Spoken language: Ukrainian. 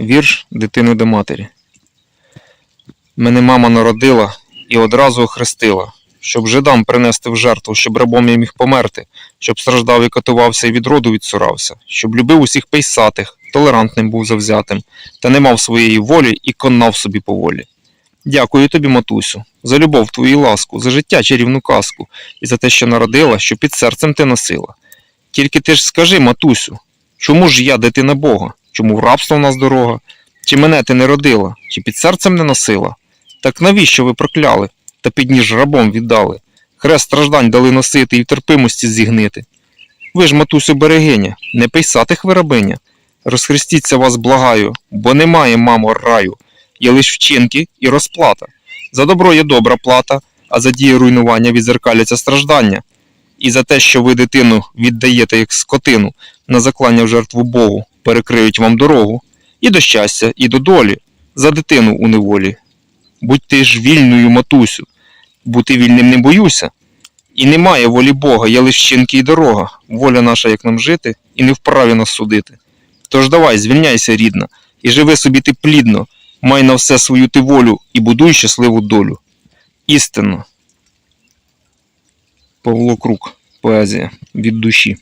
Вірш дитини до матері. Мене мама народила і одразу охрестила, щоб жидам принести в жертву, щоб рабом я міг померти, щоб страждав і катувався і від роду відсурався, щоб любив усіх пейсатих, толерантним був завзятим, та не мав своєї волі і конав собі поволі. Дякую тобі, матусю, за любов твою і ласку, за життя чарівну казку, і за те, що народила, що під серцем ти носила. Тільки ти ж скажи, матусю, чому ж я дитина Бога? Чому в рабство в нас дорога? Чи мене ти не родила, чи під серцем не носила? Так навіщо ви прокляли, та під ніж рабом віддали? Хрест страждань дали носити і в терпимості зігнити. Ви ж, матусю, берегиня, не пейсатих ви рабиня. Розхрестіться вас, благаю, бо немає, мамо, раю. Є лиш вчинки і розплата. За добро є добра плата, а за дії руйнування відзеркаляться страждання. І за те, що ви дитину віддаєте як скотину на заклання в жертву Богу, перекриють вам дорогу. І до щастя, і до долі, за дитину у неволі. Будьте ж вільною, матусю, бути вільним не боюся. І немає волі Бога, є лиш вчинки і дорога, воля наша, як нам жити, і не вправі нас судити. Тож давай, звільняйся, рідна, і живи собі ти плідно, май на все свою ти волю і будуй щасливу долю. Істинно. Павло Крук, поезія від душі.